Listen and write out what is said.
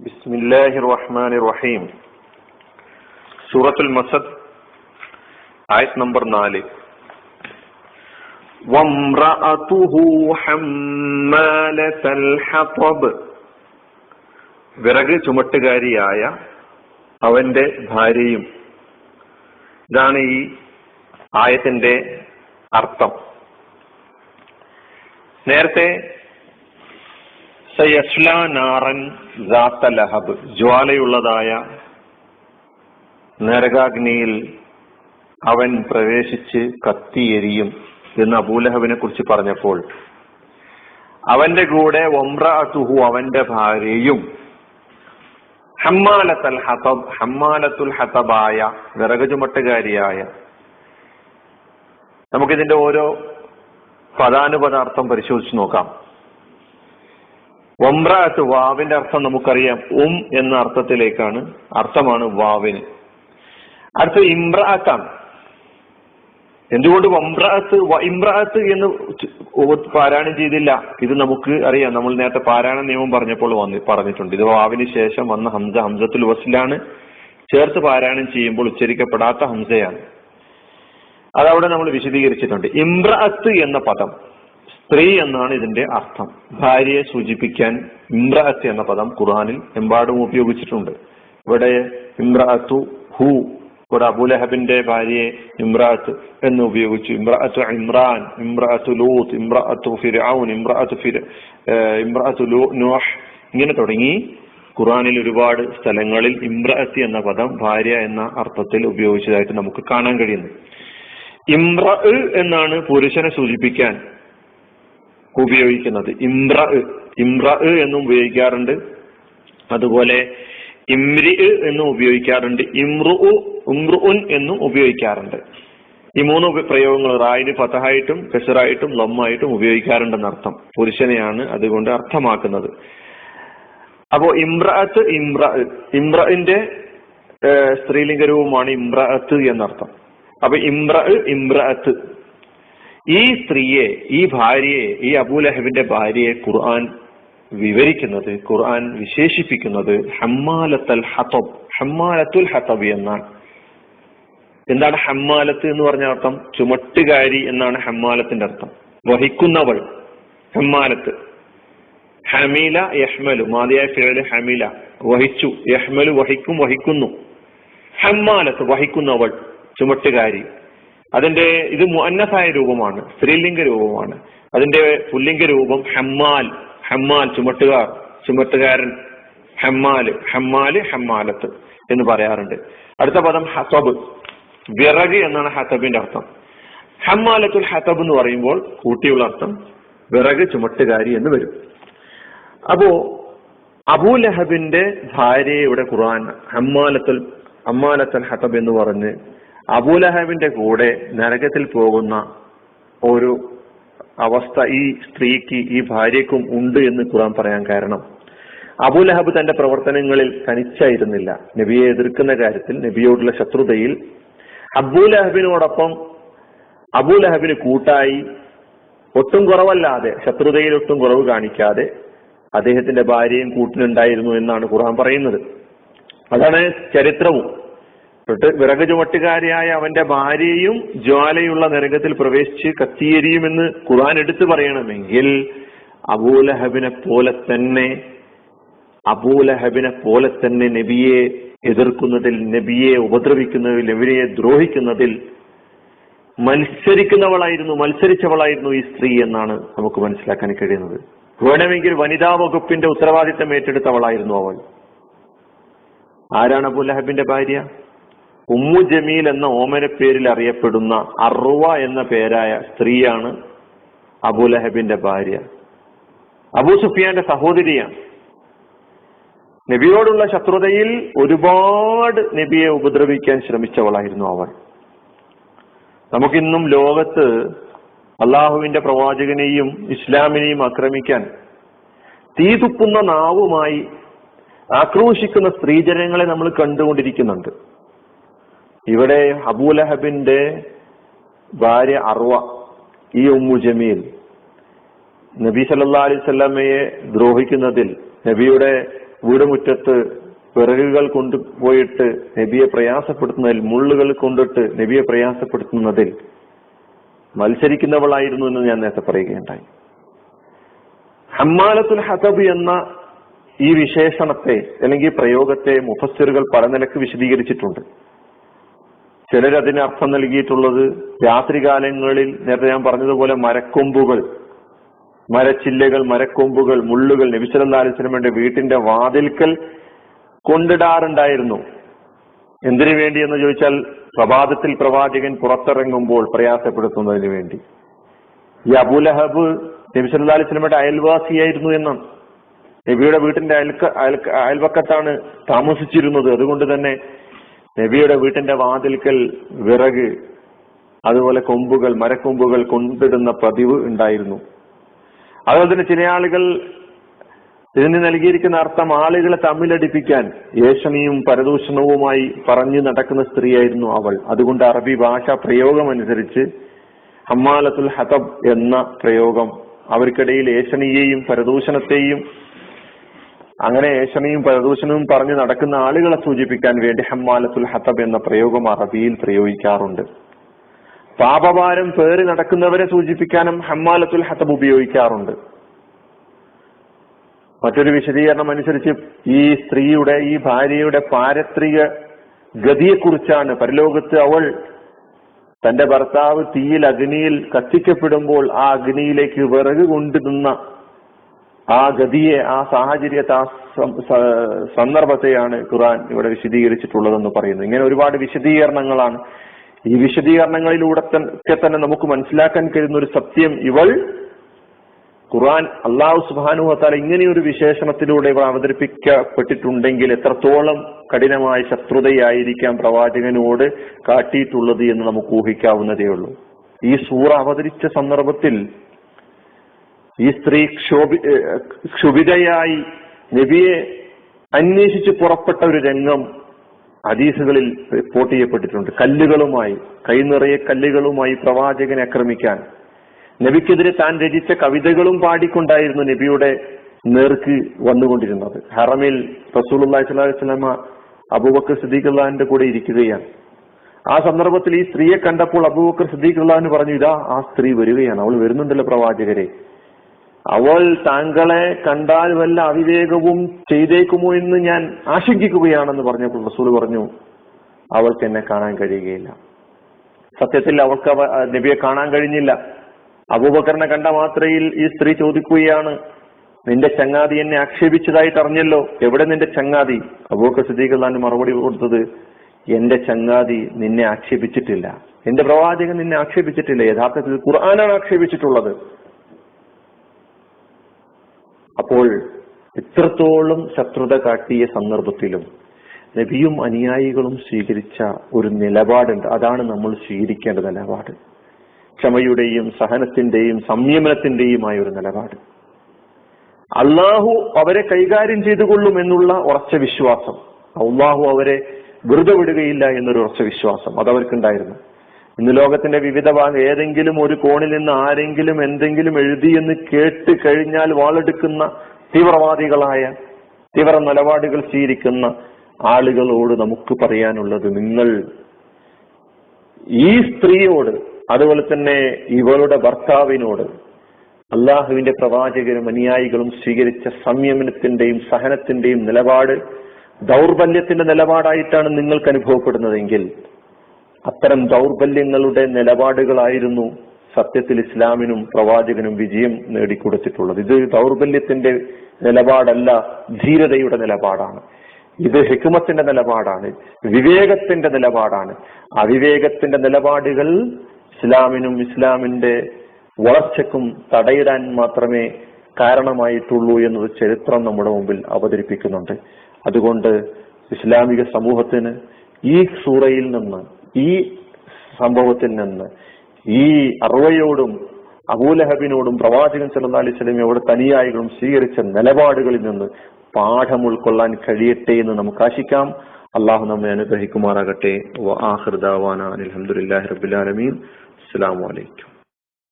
بسم الله الرحمن الرحيم സൂറത്തുൽ മസദ് ആയത് നമ്പർ നാല് وامرأته حمالة الحطب വിറക് ചുമട്ടുകാരിയായ അവന്റെ ഭാര്യയും ഇതാണ് ഈ ആയത്തിന്റെ അർത്ഥം നേരത്തെ സയസ്ല നാറൻ ലഹബ് ജ്വാലയുള്ളതായ നരകാഗ്നിയിൽ അവൻ പ്രവേശിച്ച് കത്തിയെരിയും എന്ന് അബൂലഹബിനെ കുറിച്ച് പറഞ്ഞപ്പോൾ അവന്റെ കൂടെ ഒമ്രഅത്തുഹു അവന്റെ ഭാര്യയും ഹമ്മാലത്തൽ ഹതബ് ഹമ്മാലത്തുൽ ഹതബായ വിറക് ചുമട്ടുകാരിയായ നമുക്കിതിന്റെ ഓരോ പദാനുപദാർത്ഥം പരിശോധിച്ച് നോക്കാം. ഒമ്രാത്ത് വാവിന്റെ അർത്ഥം നമുക്കറിയാം ഉം എന്ന അർത്ഥത്തിലേക്കാണ് അർത്ഥമാണ് വാവിന്. അടുത്ത ഇമ്രാത്താണ് എന്തുകൊണ്ട് വംറാത്ത് ഇമ്രാത്ത് എന്ന് പാരായണം ചെയ്തില്ല. ഇത് നമുക്ക് അറിയാം. നമ്മൾ നേരത്തെ പാരായണ നിയമം പറഞ്ഞപ്പോൾ വന്ന് പറഞ്ഞിട്ടുണ്ട്. ഇത് വാവിന് ശേഷം വന്ന ഹംസ ഹംസത്തുൽ വസിലാണ് ചേർത്ത് പാരായണം ചെയ്യുമ്പോൾ ഉച്ചരിക്കപ്പെടാത്ത ഹംസയാണ്. അതവിടെ നമ്മൾ വിശദീകരിച്ചിട്ടുണ്ട്. ഇമ്രാത്ത് എന്ന പദം. സ്ത്രീ എന്നാണ് ഇതിന്റെ അർത്ഥം. ഭാര്യയെ സൂചിപ്പിക്കാൻ ഇമ്രാത്ത് എന്ന പദം ഖുർആനിൽ എമ്പാടും ഉപയോഗിച്ചിട്ടുണ്ട്. ഇവിടെ ഇമ്രാത്തു ഹു ഇവിടെ അബുലഹബിന്റെ ഭാര്യയെ ഇമ്രാത്ത് എന്ന് ഉപയോഗിച്ചു. ഇമ്രാത്തു ഇമ്രാൻ ഇമ്രാത്തു ലൂത്ത് ഇമ്രാത്തു ഫിർഔൻ ഇമ്രാത്തു ഫിർ ഇമ്രാത്തു നോഷ് ഇങ്ങനെ തുടങ്ങി. ഖുറാനിൽ ഒരുപാട് സ്ഥലങ്ങളിൽ ഇമ്രാത്തി എന്ന പദം ഭാര്യ എന്ന അർത്ഥത്തിൽ ഉപയോഗിച്ചതായിട്ട് നമുക്ക് കാണാൻ കഴിയുന്നു. ഇമ്ര എന്നാണ് പുരുഷനെ സൂചിപ്പിക്കാൻ. ഉപയോഗിക്കുന്നത്. ഇമ്ര ഇമ്ര എന്നും ഉപയോഗിക്കാറുണ്ട്. അതുപോലെ ഇമ്രി എന്നും ഉപയോഗിക്കാറുണ്ട്. ഇമ്രു ഉമ്രുഉൻ എന്നും ഉപയോഗിക്കാറുണ്ട്. ഈ മൂന്ന് പ്രയോഗങ്ങൾ റായിന് ഫതഹായിട്ടും കെസറായിട്ടും ലമ്മായിട്ടും ഉപയോഗിക്കാറുണ്ടെന്ന് അർത്ഥം. പുരുഷനെയാണ് അതുകൊണ്ട് അർത്ഥമാക്കുന്നത്. അപ്പോ ഇമ്രഅത്ത് ഇമ്ര ഇമ്രഇന്റെ സ്ത്രീലിംഗ രൂപമാണ് ഇമ്രഅത്ത് എന്നർത്ഥം. അപ്പൊ ഇമ്ര ഇമ്രഅത്ത്. ഈ സ്ത്രീയെ ഈ ഭാര്യയെ ഈ അബൂലഹബിന്റെ ഭാര്യയെ ഖുർആൻ വിവരിക്കുന്നത് ഖുർആൻ വിശേഷിപ്പിക്കുന്നത് ഹമ്മാലത്തൽ ഹത്തബ് ഹമ്മാലത്തുൽ ഹത്തബ് എന്നാണ്. എന്താണ് ഹമ്മാലത്ത് എന്ന് പറഞ്ഞ അർത്ഥം? ചുമട്ടുകാരി എന്നാണ് ഹമ്മാലത്തിന്റെ അർത്ഥം. വഹിക്കുന്നവൾ ഹമ്മാലത്ത്. ഹമീല യഹ്മലു മാതിയായ ഫിഴൽ ഹമീല. വഹിച്ചു യഹ്മലു വഹിക്കും വഹിക്കുന്നു. ഹമ്മാലത്ത് വഹിക്കുന്നവൾ ചുമട്ടുകാരി. അതിന്റെ ഇത് മുഅന്നസായ രൂപമാണ് സ്ത്രീലിംഗ രൂപമാണ്. അതിന്റെ പുല്ലിംഗ രൂപം ഹമ്മാൽ ഹമ്മാൽ ചുമട്ടുകാർ ചുമട്ടുകാരൻ ഹമ്മാൽ ഹമ്മാൽ ഹമ്മാലത്ത് എന്ന് പറയാറുണ്ട്. അടുത്ത പദം ഹസബ് വിറക് എന്നാണ് ഹസബിന്റെ അർത്ഥം. ഹമ്മാലത്തുൽ ഹസബ് എന്ന് പറയുമ്പോൾ കൂട്ടിയുള്ള അർത്ഥം വിറക് ചുമട്ടുകാരി എന്ന് വരും. അപ്പോ അബൂലഹബിന്റെ ഭാര്യയെ ഇവിടെ ഖുർആൻ ഹമ്മാലത്തുൽ അമ്മാലത്തുൽ ഹസബ് എന്ന് പറഞ്ഞ് അബൂലഹബിന്റെ കൂടെ നരകത്തിൽ പോകുന്ന ഒരു അവസ്ഥ ഈ സ്ത്രീക്ക് ഈ ഭാര്യക്കും ഉണ്ട് എന്ന് ഖുറാൻ പറയാൻ കാരണം. അബൂലഹബ് തന്റെ പ്രവർത്തനങ്ങളിൽ തനിച്ചായിരുന്നില്ല. നബിയെ എതിർക്കുന്ന കാര്യത്തിൽ നബിയോടുള്ള ശത്രുതയിൽ അബൂലഹബിനോടൊപ്പം അബൂലഹബിന് കൂട്ടായി ഒട്ടും കുറവല്ലാതെ ശത്രുതയിൽ ഒട്ടും കുറവ് കാണിക്കാതെ അദ്ദേഹത്തിന്റെ ഭാര്യയും കൂട്ടിനുണ്ടായിരുന്നു എന്നാണ് ഖുർആൻ പറയുന്നത്. അതാണ് ചരിത്രവും. തൊട്ട് വിറക് ചുമട്ടുകാരിയായ അവന്റെ ഭാര്യയും ജ്വാലയുള്ള നരകത്തിൽ പ്രവേശിച്ച് കത്തിയെരിയുമെന്ന് ഖുർആൻ എടുത്തു പറയണമെങ്കിൽ അബൂലഹബിനെ പോലെ തന്നെ അബൂലഹബിനെ പോലെ തന്നെ നബിയെ എതിർക്കുന്നതിൽ നബിയെ ഉപദ്രവിക്കുന്നതിൽ നബിയെ ദ്രോഹിക്കുന്നതിൽ മത്സരിക്കുന്നവളായിരുന്നു മത്സരിച്ചവളായിരുന്നു ഈ സ്ത്രീ എന്നാണ് നമുക്ക് മനസ്സിലാക്കാൻ കഴിയുന്നത്. വേണമെങ്കിൽ വനിതാ വകുപ്പിന്റെ ഉത്തരവാദിത്തം ഏറ്റെടുത്തവളായിരുന്നു അവൾ. ആരാണ് അബുലഹബിന്റെ ഭാര്യ? ഉമ്മു ജമീൽ എന്ന ഓമന പേരിൽ അറിയപ്പെടുന്ന അറുവ എന്ന പേരായ സ്ത്രീയാണ് അബുലഹബിന്റെ ഭാര്യ. അബൂ സുഫിയാന്റെ സഹോദരിയാണ്. നബിയോടുള്ള ശത്രുതയിൽ ഒരുപാട് നബിയെ ഉപദ്രവിക്കാൻ ശ്രമിച്ചവളായിരുന്നു അവൾ. നമുക്കിന്നും ലോകത്ത് അള്ളാഹുവിന്റെ പ്രവാചകനെയും ഇസ്ലാമിനെയും ആക്രമിക്കാൻ തീ തുപ്പുന്ന നാവുമായി ആക്രോശിക്കുന്ന സ്ത്രീജനങ്ങളെ നമ്മൾ കണ്ടുകൊണ്ടിരിക്കുന്നുണ്ട്. ഇവിടെ അബൂലഹബിന്റെ ഭാര്യ അർവ ഈ ഉമ്മു ജമീൽ നബി സല്ലാ അലൈഹി ദ്രോഹിക്കുന്നതിൽ നബിയുടെ വീടുമുറ്റത്ത് വിറകുകൾ കൊണ്ടുപോയിട്ട് നബിയെ പ്രയാസപ്പെടുത്തുന്നതിൽ മുള്ളുകൾ കൊണ്ടിട്ട് നബിയെ പ്രയാസപ്പെടുത്തുന്നതിൽ മത്സരിക്കുന്നവളായിരുന്നു എന്ന് ഞാൻ നേരത്തെ പറയുകയുണ്ടായി. ഹമ്മാലത്തുൽ ഹസബ് എന്ന ഈ വിശേഷണത്തെ അല്ലെങ്കിൽ പ്രയോഗത്തെ മുഫസ്സിറുകൾ പല നിലയ്ക്ക് വിശദീകരിച്ചിട്ടുണ്ട്. ചിലർ അതിന് അർത്ഥം നൽകിയിട്ടുള്ളത് രാത്രികാലങ്ങളിൽ നേരത്തെ ഞാൻ പറഞ്ഞതുപോലെ മരക്കൊമ്പുകൾ മരച്ചില്ലകൾ മരക്കൊമ്പുകൾ മുള്ളുകൾ നബിസലല്ലാസ്ലമിന്റെ വീട്ടിന്റെ വാതിൽക്കൽ കൊണ്ടിടാറുണ്ടായിരുന്നു. എന്തിനു വേണ്ടി എന്ന് ചോദിച്ചാൽ പ്രഭാതത്തിൽ പ്രവാചകൻ പുറത്തിറങ്ങുമ്പോൾ പ്രയാസപ്പെടുത്തുന്നതിന് വേണ്ടി. ഈ അബുലഹബ് നബി സല്ലാ അലിസ്ലമയുടെ അയൽവാസിയായിരുന്നു എന്നാണ് നബിയുടെ വീട്ടിന്റെ അയൽക്ക അയൽവക്കത്താണ് താമസിച്ചിരുന്നത്. അതുകൊണ്ട് തന്നെ നബിയുടെ വീട്ടിന്റെ വാതിൽക്കൽ വിറക് അതുപോലെ കൊമ്പുകൾ മരക്കൊമ്പുകൾ കൊണ്ടിടുന്ന പതിവ് ഉണ്ടായിരുന്നു. അതുപോലെ തന്നെ ചില ആളുകൾ ഇതിന് നൽകിയിരിക്കുന്ന അർത്ഥം ആളുകളെ തമ്മിലടിപ്പിക്കാൻ ഏഷണിയും പരദൂഷണവുമായി പറഞ്ഞു നടക്കുന്ന സ്ത്രീയായിരുന്നു അവൾ. അതുകൊണ്ട് അറബി ഭാഷ പ്രയോഗം അനുസരിച്ച് ഹമ്മാലത്തുൽ ഹതബ് എന്ന പ്രയോഗം അവർക്കിടയിൽ ഏഷണിയെയും പരദൂഷണത്തെയും അങ്ങനെ ഏഷണയും പരദൂഷണവും പറഞ്ഞു നടക്കുന്ന ആളുകളെ സൂചിപ്പിക്കാൻ വേണ്ടി ഹമ്മാലത്തുൽ ഹത്തബ് എന്ന പ്രയോഗം അറബിയിൽ പ്രയോഗിക്കാറുണ്ട്. പാപഭാരം പേറി നടക്കുന്നവരെ സൂചിപ്പിക്കാനും ഹമ്മാലത്തുൽ ഹത്തബ് ഉപയോഗിക്കാറുണ്ട്. മറ്റൊരു വിശദീകരണം അനുസരിച്ച് ഈ സ്ത്രീയുടെ ഈ ഭാര്യയുടെ പാരത്രിക ഗതിയെക്കുറിച്ചാണ്. പരലോകത്ത് അവൾ തന്റെ ഭർത്താവ് തീയിൽ അഗ്നിയിൽ കത്തിക്കപ്പെടുമ്പോൾ ആ അഗ്നിയിലേക്ക് വിറക് കൊണ്ടുനിന്ന ആ ഗതിയെ ആ സാഹചര്യത്തെ ആ സന്ദർഭത്തെയാണ് ഖുറാൻ ഇവിടെ വിശദീകരിച്ചിട്ടുള്ളതെന്ന് പറയുന്നത്. ഇങ്ങനെ ഒരുപാട് വിശദീകരണങ്ങളാണ്. ഈ വിശദീകരണങ്ങളിലൂടെ തന്നെ നമുക്ക് മനസ്സിലാക്കാൻ കഴിയുന്ന ഒരു സത്യം ഇവൾ ഖുറാൻ അള്ളാഹു സുബാനുഹത്താൽ ഇങ്ങനെയൊരു വിശേഷണത്തിലൂടെ ഇവ അവതരിപ്പിക്കപ്പെട്ടിട്ടുണ്ടെങ്കിൽ എത്രത്തോളം കഠിനമായ ശത്രുതയായിരിക്കാം പ്രവാചകനോട് കാട്ടിയിട്ടുള്ളത് എന്ന് നമുക്ക് ഊഹിക്കാവുന്നതേ ഉള്ളൂ. ഈ സൂറ അവതരിച്ച സന്ദർഭത്തിൽ ഈ സ്ത്രീ ക്ഷോഭി ക്ഷുഭിതയായി നബിയെ അന്വേഷിച്ച് പുറപ്പെട്ട ഒരു രംഗം ഹദീസുകളിൽ റിപ്പോർട്ട് ചെയ്യപ്പെട്ടിട്ടുണ്ട്. കല്ലുകളുമായി കൈനിറയെ കല്ലുകളുമായി പ്രവാചകനെ ആക്രമിക്കാൻ. നബിക്കെതിരെ താൻ രചിച്ച കവിതകളും പാടിക്കൊണ്ടായിരുന്നു നബിയുടെ നേർക്ക് വന്നുകൊണ്ടിരുന്നത്. ഹറമിൽ റസൂലി സ്വലാമ അബൂബക്കർ സിദ്ദീഖുല്ലാഹിന്റെ കൂടെ ഇരിക്കുകയാണ്. ആ സന്ദർഭത്തിൽ ഈ സ്ത്രീയെ കണ്ടപ്പോൾ അബൂബക്കർ സിദ്ദീഖുല്ലാഹിന് പറഞ്ഞു ഇതാ ആ സ്ത്രീ വരികയാണ്. അവൾ വരുന്നുണ്ടല്ലോ പ്രവാചകരെ. അവൾ താങ്കളെ കണ്ടാൽ വല്ല അവിവേകവും ചെയ്തേക്കുമോ എന്ന് ഞാൻ ആശങ്കിക്കുകയാണെന്ന് പറഞ്ഞപ്പോൾ റസൂൽ പറഞ്ഞു അവൾക്ക് എന്നെ കാണാൻ കഴിയുകയില്ല. സത്യത്തിൽ അവൾക്ക് നബിയെ കാണാൻ കഴിഞ്ഞില്ല. അബൂബക്കറിനെ കണ്ട മാത്രയിൽ ഈ സ്ത്രീ ചോദിക്കുകയാണ് നിന്റെ ചങ്ങാതി എന്നെ ആക്ഷേപിച്ചതായിട്ട് അറിഞ്ഞല്ലോ. എവിടെ നിന്റെ ചങ്ങാതി? അബൂബക്കർ സിദ്ദീഖ് മറുപടി കൊടുത്തത് എന്റെ ചങ്ങാതി നിന്നെ ആക്ഷേപിച്ചിട്ടില്ല. എന്റെ പ്രവാചകൻ നിന്നെ ആക്ഷേപിച്ചിട്ടില്ല. യഥാർത്ഥത്തിൽ ഖുർആനാണ് ആക്ഷേപിച്ചിട്ടുള്ളത്. അപ്പോൾ ഇത്രത്തോളം ശത്രുത കാട്ടിയ സന്ദർഭത്തിലും നബിയും അനുയായികളും സ്വീകരിച്ച ഒരു നിലപാടുണ്ട്. അതാണ് നമ്മൾ സ്വീകരിക്കേണ്ട നിലപാട്. ക്ഷമയുടെയും സഹനത്തിന്റെയും സംയമനത്തിന്റെയുമായ ഒരു നിലപാട്. അള്ളാഹു അവരെ കൈകാര്യം ചെയ്തുകൊള്ളും എന്നുള്ള ഉറച്ച വിശ്വാസം. അള്ളാഹു അവരെ വെറുതെ വിടുകയില്ല എന്നൊരു ഉറച്ച വിശ്വാസം അതവർക്കുണ്ടായിരുന്നു. ഇന്ന് ലോകത്തിന്റെ വിവിധ ഭാഗം ഏതെങ്കിലും ഒരു കോണിൽ നിന്ന് ആരെങ്കിലും എന്തെങ്കിലും എഴുതി എന്ന് കേട്ട് കഴിഞ്ഞാൽ വാളെടുക്കുന്ന തീവ്രവാദികളായ തീവ്ര നിലപാടുകൾ സ്വീകരിക്കുന്ന ആളുകളോട് നമുക്ക് പറയാനുള്ളത് നിങ്ങൾ ഈ സ്ത്രീയോട് അതുപോലെ തന്നെ ഇവളുടെ ഭർത്താവിനോട് അള്ളാഹുവിന്റെ പ്രവാചകരും അനുയായികളും സ്വീകരിച്ച സംയമനത്തിന്റെയും സഹനത്തിന്റെയും നിലപാട് ദൗർബല്യത്തിന്റെ നിലപാടായിട്ടാണ് നിങ്ങൾക്ക് അനുഭവപ്പെടുന്നതെങ്കിൽ അത്തരം ദൗർബല്യങ്ങളുടെ നിലപാടുകളായിരുന്നു സത്യത്തിൽ ഇസ്ലാമിനും പ്രവാചകനും വിജയം നേടിക്കൊടുത്തിട്ടുള്ളത്. ഇത് ദൗർബല്യത്തിന്റെ നിലപാടല്ല ധീരതയുടെ നിലപാടാണ്. ഇത് ഹിക്കുമത്തിന്റെ നിലപാടാണ് വിവേകത്തിന്റെ നിലപാടാണ്. അവിവേകത്തിന്റെ നിലപാടുകൾ ഇസ്ലാമിനും ഇസ്ലാമിന്റെ വളർച്ചക്കും തടയിടാൻ മാത്രമേ കാരണമായിട്ടുള്ളൂ എന്നത് ചരിത്രം നമ്മുടെ മുമ്പിൽ അവതരിപ്പിക്കുന്നുണ്ട്. അതുകൊണ്ട് ഇസ്ലാമിക സമൂഹത്തിന് ഈ സൂറയിൽ നിന്ന് ഈ സംഭവത്തിൽ നിന്ന് ഈ അറുവയോടും അബൂലഹബിനോടും പ്രവാചകൻ സല്ലാ അലൈഹി സ്വലമിയോട് തനിയായികളും സ്വീകരിച്ച നിലപാടുകളിൽ നിന്ന് പാഠം ഉൾക്കൊള്ളാൻ കഴിയട്ടെ എന്ന് നമുക്ക് ആശിക്കാം. അള്ളാഹു നമ്മെ അനുഗ്രഹിക്കുമാറാകട്ടെ. അസ്സാം വലൈക്കും